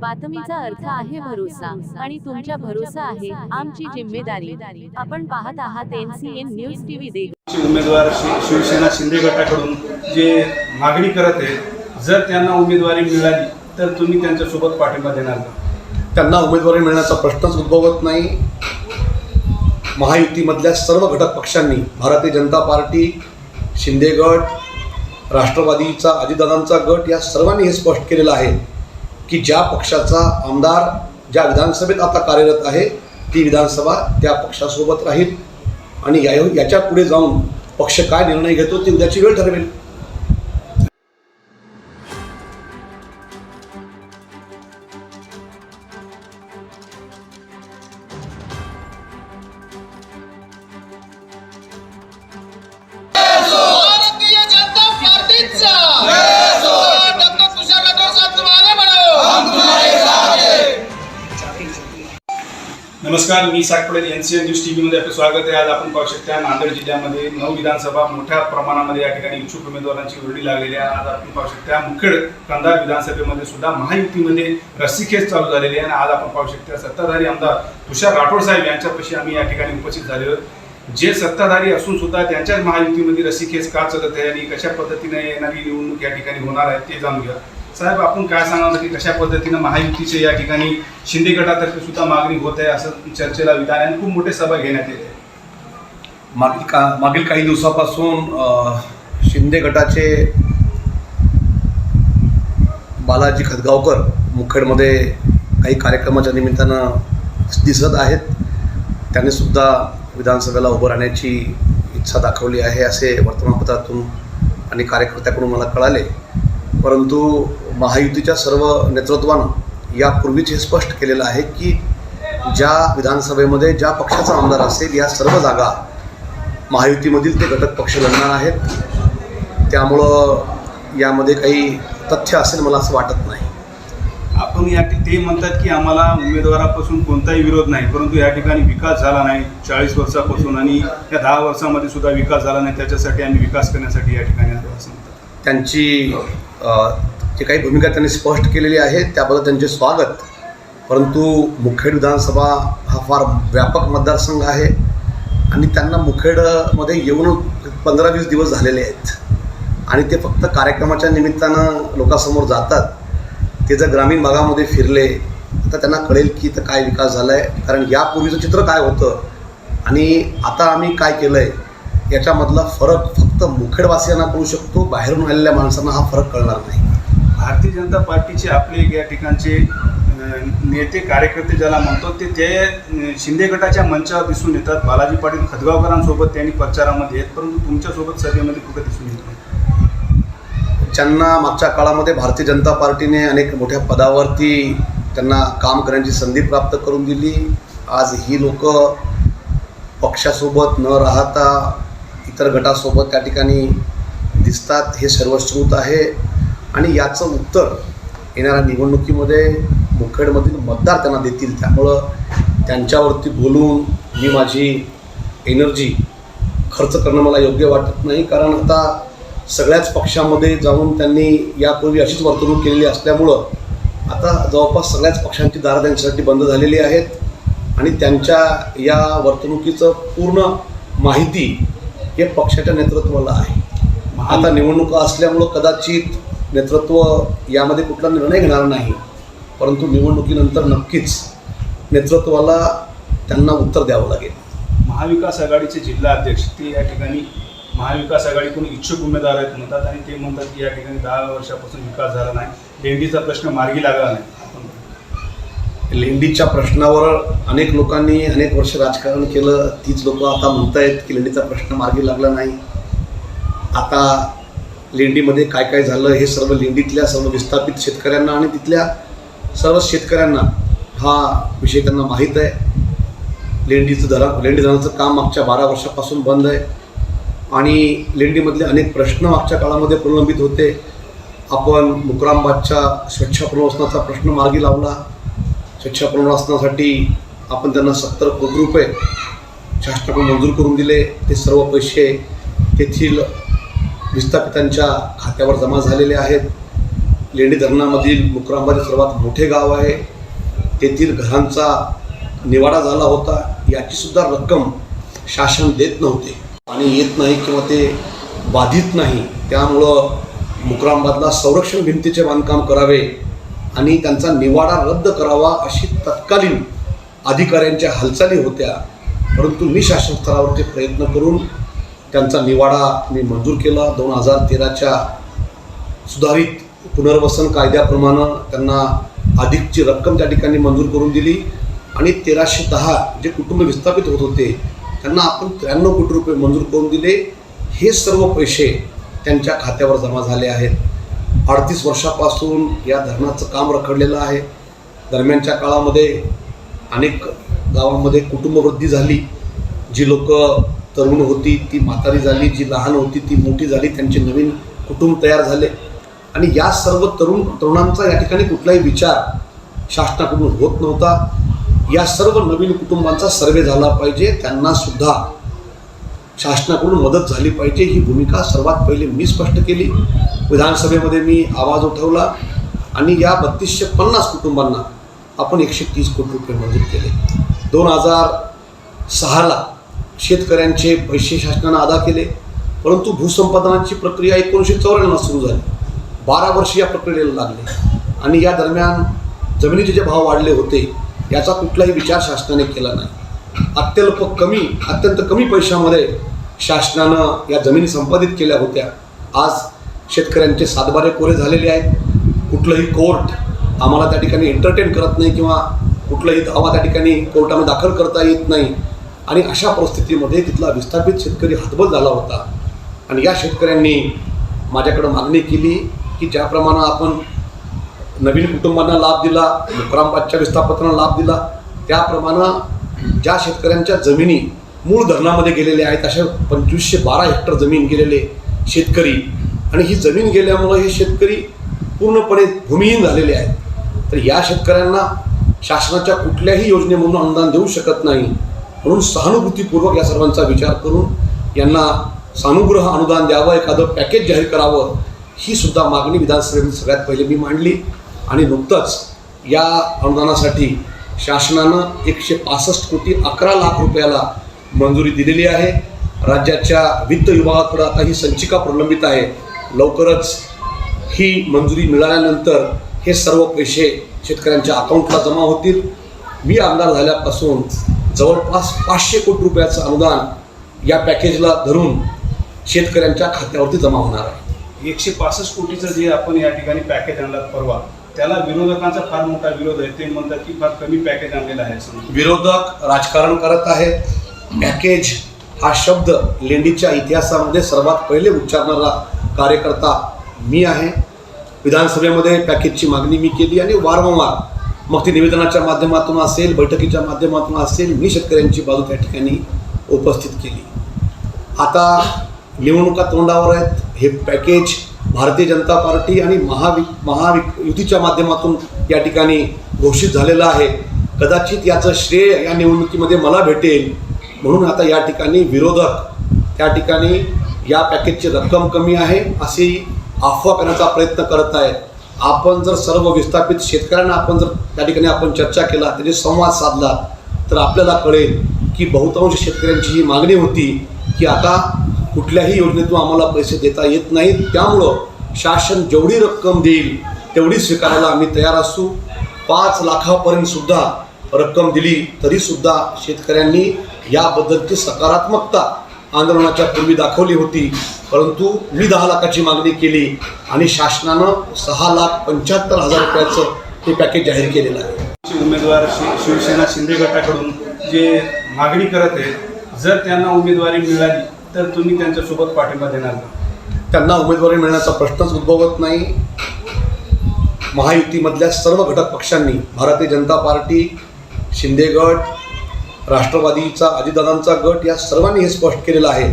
बातमीचा अर्थ आहे भरोसा आणि तुमच्या भरोसा आहे आमची जिम्मेदारी. आपण पाहत आहात एनसीएन न्यूज टीव्ही उमेदवार शिवसेना शिंदे गटाकडून जे मागणी करत आहेत जर त्यांना उमेदवारी मिळाली तर तुम्ही त्यांच्यासोबत पाठिंबा देणार त्यांना उमेदवारी मिळण्याचा प्रश्नच उद्भवत नाही. महायुतीमधल्या सर्व घटक पक्षांनी भारतीय जनता पार्टी शिंदे गट राष्ट्रवादीचा अजितदादांचा गट या सर्वांनी हे स्पष्ट केलेलं आहे. की ज्या पक्षाचा आमदार ज्या विधानसभेत आता कार्यरत आहे ती विधानसभा त्या पक्षासोबत राहील. आणि या याच्यापुढे जाऊन पक्ष काय निर्णय घेतो ती उद्याची वेळ ठरवेल. नमस्कार मी सागपडे N C N news T व्हीमध्ये आपलं स्वागत आहे. आज आपण पाहू शकता नांदेड जिल्ह्यामध्ये नऊ विधानसभा मोठ्या प्रमाणामध्ये या ठिकाणी इच्छुक उमेदवारांची ओरडी लागलेली आहे. आज आपण पाहू शकता मुखेड कंधार विधानसभेमध्ये सुद्धा महायुतीमध्ये रस्सीखेच चालू झालेली आहे. आणि आज आपण पाहू शकता सत्ताधारी आमदार तुषार राठोड साहेब यांच्यापाशी आम्ही या ठिकाणी उपस्थित झालेलो जे सत्ताधारी असून सुद्धा त्यांच्याच महायुतीमध्ये रस्सीखेच का चालत आहे आणि कशा पद्धतीने येणारी निवडणूक या ठिकाणी होणार आहे ते जाणून घ्या. साहेब आपण काय सांगाल की कशा पद्धतीनं महायुतीचे या ठिकाणी शिंदे गटातर्फे सुद्धा मागणी होत आहे असं चर्चेला विधान आहे आणि खूप मोठे सभा घेण्यात येते मागील का मागील काही दिवसापासून शिंदे गटाचे बालाजी खतगावकर मुखेडमध्ये काही कार्यक्रमाच्या निमित्तानं दिसत आहेत. त्यांनी सुद्धा विधानसभेला उभं राहण्याची इच्छा दाखवली आहे असे वर्तमानपत्रातून आणि कार्यकर्त्याकडून मला कळाले. परंतु महायुतीच्या सर्व नेतृत्वानं यापूर्वीच हे स्पष्ट केलेलं आहे की ज्या विधानसभेमध्ये ज्या पक्षाचा आमदार असेल या सर्व जागा महायुतीमधील ते घटक पक्ष लढणार आहेत. त्यामुळं यामध्ये काही तथ्य असेल मला असं वाटत नाही. आपण या ते म्हणतात की आम्हाला उमेदवारापासून कोणताही विरोध नाही परंतु या ठिकाणी विकास झाला नाही चाळीस वर्षापासून आणि या दहा वर्षामध्ये सुद्धा विकास झाला नाही त्याच्यासाठी आम्ही विकास करण्यासाठी या ठिकाणी आलो असं म्हणतात. त्यांची जे काही भूमिका त्यांनी स्पष्ट केलेली आहे त्याबद्दल त्यांचे स्वागत. परंतु मुखेड विधानसभा हा फार व्यापक मतदारसंघ आहे आणि त्यांना मुखेडमध्ये येऊन पंधरा वीस दिवस झालेले आहेत. आणि ते फक्त कार्यक्रमाच्या निमित्तानं लोकांसमोर जातात. ते जर ग्रामीण भागामध्ये फिरले तर त्यांना कळेल की इथं काय विकास झाला आहे कारण यापूर्वीचं चित्र काय होतं? आणि आता आम्ही काय केलं आहे याच्यामधला फरक फक्त मुखेडवासियांना कळू शकतो. बाहेरून आलेल्या माणसांना हा फरक कळणार नाही. भारतीय जनता पार्टीचे आपले या ठिकाणचे नेते कार्यकर्ते ज्याला म्हणतो ते ते शिंदे गटाच्या मंचावर दिसून येतात. बालाजी पाटील खदगावकरांसोबत त्यांनी प्रचारामध्ये आहेत परंतु तुमच्यासोबत सभेमध्ये कुठे दिसून येत नाही? ज्यांना मागच्या काळामध्ये भारतीय जनता पार्टीने अनेक मोठ्या पदावरती त्यांना काम करण्याची संधी प्राप्त करून दिली. आज ही लोक पक्षासोबत न राहता इतर गटासोबत त्या ठिकाणी दिसतात. हे सर्वश्रुत आहे. आणि याचं उत्तर येणाऱ्या निवडणुकीमध्ये मुखेडमधील मतदार त्यांना देतील. त्यामुळं त्यांच्यावरती बोलून मी माझी एनर्जी खर्च करणं मला योग्य वाटत नाही. कारण आता सगळ्याच पक्षामध्ये जाऊन त्यांनी यापूर्वी अशीच वर्तणूक केलेली असल्यामुळं आता जवळपास सगळ्याच पक्षांची दारं त्यांच्यासाठी बंद झालेली आहेत. आणि त्यांच्या या वर्तणुकीचं पूर्ण माहिती हे पक्षाच्या नेतृत्वाला आहे. आता निवडणुका असल्यामुळं कदाचित नेतृत्व यामध्ये कुठला निर्णय घेणार नाही परंतु निवडणुकीनंतर नक्कीच नेतृत्वाला त्यांना उत्तर द्यावं लागेल. महाविकास आघाडीचे जिल्हा अध्यक्ष ते या ठिकाणी महाविकास आघाडीकडून इच्छुक उमेदवार आहेत म्हणतात आणि ते म्हणतात की या ठिकाणी दहा वर्षापासून विकास झाला नाही. लेंडीचा प्रश्न मार्गी लागला नाही. लेंडीच्या प्रश्नावर अनेक लोकांनी अनेक वर्ष राजकारण केलं. तीच लोक आता म्हणतायत की लेंडीचा प्रश्न मार्गी लागला नाही. आता लेंडीमध्ये काय काय झालं हे सर्व लेंडीतल्या सर्व विस्थापित शेतकऱ्यांना आणि तिथल्या सर्व शेतकऱ्यांना हा विषय त्यांना माहीत आहे. लेंडीचं धरा लेंडी धरणाचं काम मागच्या बारा वर्षापासून बंद आहे. आणि लेंडीमधले अनेक प्रश्न मागच्या काळामध्ये प्रलंबित होते. आपण मुकरामबादच्या स्वच्छ पुनर्वसनाचा प्रश्न मार्गी लावला. स्वच्छ पुनर्वसनासाठी आपण त्यांना सत्तर कोटी रुपये शासनाकडून मंजूर करून दिले. ते सर्व पैसे तेथील विस्थापितांच्या खात्यावर जमा झालेले आहेत. लेंडी धरणामधील मुक्रांबारी सर्वात मोठे गाव आहे. तेथील घरांचा निवाडा झाला होता. याचीसुद्धा रक्कम शासन देत नव्हते. आणि येत नाही किंवा ते बाधित नाही. त्यामुळं मुक्रांबादला संरक्षण भिंतीचे बांधकाम करावे आणि त्यांचा निवाडा रद्द करावा अशी तत्कालीन अधिकाऱ्यांच्या हालचाली होत्या. परंतु मी शासन स्तरावरती प्रयत्न करून त्यांचा निवाडा मी मंजूर केला. दोन हजार तेराच्या सुधारित पुनर्वसन कायद्याप्रमाणे त्यांना अधिकची रक्कम त्या ठिकाणी मंजूर करून दिली. आणि तेराशे दहा जे कुटुंब विस्थापित होत होते त्यांना आपण त्र्याण्णव कोटी रुपये मंजूर करून दिले. हे सर्व पैसे त्यांच्या खात्यावर जमा झाले आहेत. अडतीस वर्षापासून या धरणाचं काम रखडलेलं आहे. दरम्यानच्या काळामध्ये अनेक गावांमध्ये कुटुंबवृद्धी झाली. जी लोक तरुण होती ती म्हातारी झाली जी लहान होती ती मोठी झाली त्यांचे नवीन कुटुंब तयार झाले. आणि या सर्व तरुण तरुणांचा या ठिकाणी कुठलाही विचार शासनाकडून होत नव्हता. या सर्व नवीन कुटुंबांचा सर्वे झाला पाहिजे. त्यांना सुद्धा शासनाकडून मदत झाली पाहिजे. ही भूमिका सर्वात पहिले मी स्पष्ट केली. विधानसभेमध्ये मी आवाज उठवला आणि या बत्तीसशे पन्नास कुटुंबांना आपण एकशे तीस कोटी रुपये मंजूर केले. दोन हजार सहाला शेतकऱ्यांचे पैसे शासनानं अदा केले परंतु भूसंपादनाची प्रक्रिया एकोणीसशे चौऱ्याण्णव सुरू झाली. बारा वर्ष या प्रक्रियेला लागले. आणि या दरम्यान जमिनीचे जे भाव वाढले होते याचा कुठलाही विचार शासनाने केला नाही. अत्यल्प कमी अत्यंत कमी पैशामध्ये शासनानं या जमिनी संपादित केल्या होत्या. आज शेतकऱ्यांचे सातबारे कोरे झालेले आहेत. कुठलंही कोर्ट आम्हाला त्या ठिकाणी एंटरटेन करत नाही किंवा कुठलाही दावा त्या ठिकाणी कोर्टामध्ये दाखल करता येत नाही. आणि अशा परिस्थितीमध्ये तिथला विस्थापित शेतकरी हतबल झाला होता. आणि या शेतकऱ्यांनी माझ्याकडं मागणी केली की ज्याप्रमाणे आपण नवीन कुटुंबांना लाभ दिला मुक्रामबादच्या विस्थापनांना लाभ दिला त्याप्रमाणे ज्या शेतकऱ्यांच्या जमिनी मूळ धरणामध्ये गेलेल्या आहेत अशा पंचवीसशे बारा हेक्टर जमीन गेलेले शेतकरी आणि ही जमीन गेल्यामुळं हे शेतकरी पूर्णपणे भूमिहीन झालेले आहेत. तर या शेतकऱ्यांना शासनाच्या कुठल्याही योजनेमधून अनुदान देऊ शकत नाही. म्हणून सहानुभूतीपूर्वक या सर्वांचा विचार करून यांना सानुग्रह अनुदान द्यावं एखादं पॅकेज जाहीर करावं ही सुद्धा मागणी विधानसभेत सगळ्यात पहिले मी मांडली. आणि नुकतंच या अनुदानासाठी शासनानं एकशे पासष्ट कोटी अकरा लाख रुपयाला मंजुरी दिलेली आहे. राज्याच्या वित्त विभागाकडं आता ही संचिका प्रलंबित आहे. लवकरच ही मंजुरी मिळाल्यानंतर हे सर्व पैसे शेतकऱ्यांच्या अकाउंटला जमा होतील. मी आमदार झाल्यापासून जवळपास पाचशे कोटी रुपयाचं अनुदान या पॅकेजला धरून शेतकऱ्यांच्या खात्यावरती जमा होणार आहे. एकशे पासष्ट कोटीचं जे आपण या ठिकाणी पॅकेज आणलं परवा त्याला विरोधकांचा फार मोठा विरोध आहे. ते म्हणतात की फार कमी पॅकेज आणलेलं आहे. विरोधक राजकारण करत आहेत. पॅकेज हा शब्द लेंडीच्या इतिहासामध्ये सर्वात पहिले उच्चारणारा कार्यकर्ता मी आहे. विधानसभेमध्ये पॅकेजची मागणी मी केली आणि वारंवार मग ती निवेदनाच्या माध्यमातून असेल बैठकीच्या माध्यमातून असेल मी शेतकऱ्यांची बाजू त्या ठिकाणी उपस्थित केली. आता निवडणुका तोंडावर आहेत हे पॅकेज भारतीय जनता पार्टी आणि महावि महावि युतीच्या माध्यमातून या ठिकाणी घोषित झालेलं आहे. कदाचित याचं श्रेय या निवडणुकीमध्ये मला भेटेल. म्हणून आता या ठिकाणी विरोधक त्या ठिकाणी या पॅकेजची रक्कम कमी आहे अशी अफवा करण्याचा प्रयत्न करत आहेत. आपण जर सर्व विस्थापित शेतकऱ्यांना आपण जर त्या ठिकाणी आपण चर्चा केला त्याचे संवाद साधला तर आपल्याला कळेल की बहुतांश शेतकऱ्यांची ही मागणी होती की आता कुठल्याही योजनेतून आम्हाला पैसे देता येत नाहीत. त्यामुळं शासन जेवढी रक्कम देईल तेवढी स्वीकारायला आम्ही तयार असू. पाच लाखापर्यंत सुद्धा रक्कम दिली तरीसुद्धा शेतकऱ्यांनी याबद्दलची सकारात्मकता आंदोलनाच्या पूर्वी दाखवली होती. परंतु मी दहा लाखाची मागणी केली आणि शासनानं सहा लाख पंच्याहत्तर हजार रुपयाचं हे पॅकेज जाहीर केलेलं आहे. उमेदवार शिवसेना शिंदे गटाकडून जे मागणी करत आहेत जर त्यांना उमेदवारी मिळाली तर तुम्ही त्यांच्यासोबत पाठिंबा देणार त्यांना उमेदवारी मिळण्याचा प्रश्नच उद्भवत नाही. महायुतीमधल्या सर्व घटक पक्षांनी भारतीय जनता पार्टी शिंदे गट राष्ट्रवादीचा अजितदादांचा गट या सर्वांनी हे स्पष्ट केलेलं आहे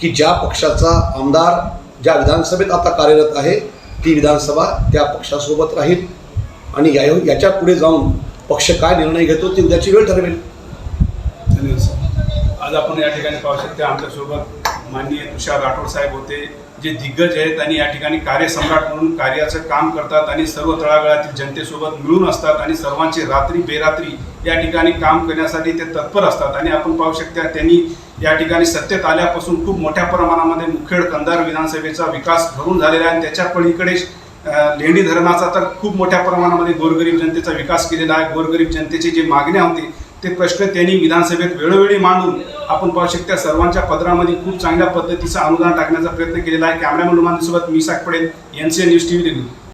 की ज्या पक्षाचा आमदार ज्या विधानसभेत आता कार्यरत आहे ती विधानसभा त्या पक्षासोबत राहील. आणि या याच्यापुढे जाऊन पक्ष काय निर्णय घेतो ती उद्याची वेळ ठरवेल. धन्यवाद सर. आज आपण या ठिकाणी पाहू शकते आमच्यासोबत माननीय तुषार राठोड साहेब होते. जे दिग्गज आहेत आणि या ठिकाणी कार्यसम्राट म्हणून कार्याचं काम करतात आणि सर्व तळागाळातील जनतेसोबत मिळून असतात आणि सर्वांची रात्री बेरात्री या ठिकाणी काम करण्यासाठी ते तत्पर असतात. आणि आपण पाहू शकता त्यांनी या ठिकाणी सत्तेत आल्यापासून खूप मोठ्या प्रमाणामध्ये मुखेड कंधार विधानसभेचा विकास घडून झालेला आहे. आणि त्याच्या पलीकडे लेणी धरणाचा तर खूप मोठ्या प्रमाणामध्ये गोरगरीब जनतेचा विकास केलेला आहे. गोरगरीब जनतेचे जे मागण्या होते ते प्रश्न त्यांनी विधानसभेत वेळोवेळी मांडून आपण पाहू शकता सर्वांच्या पदरामध्ये खूप चांगल्या पद्धतीचं अनुदान टाकण्याचा प्रयत्न केलेला आहे. कॅमेरामॅन सोबत मी साक पडेल N C N news T V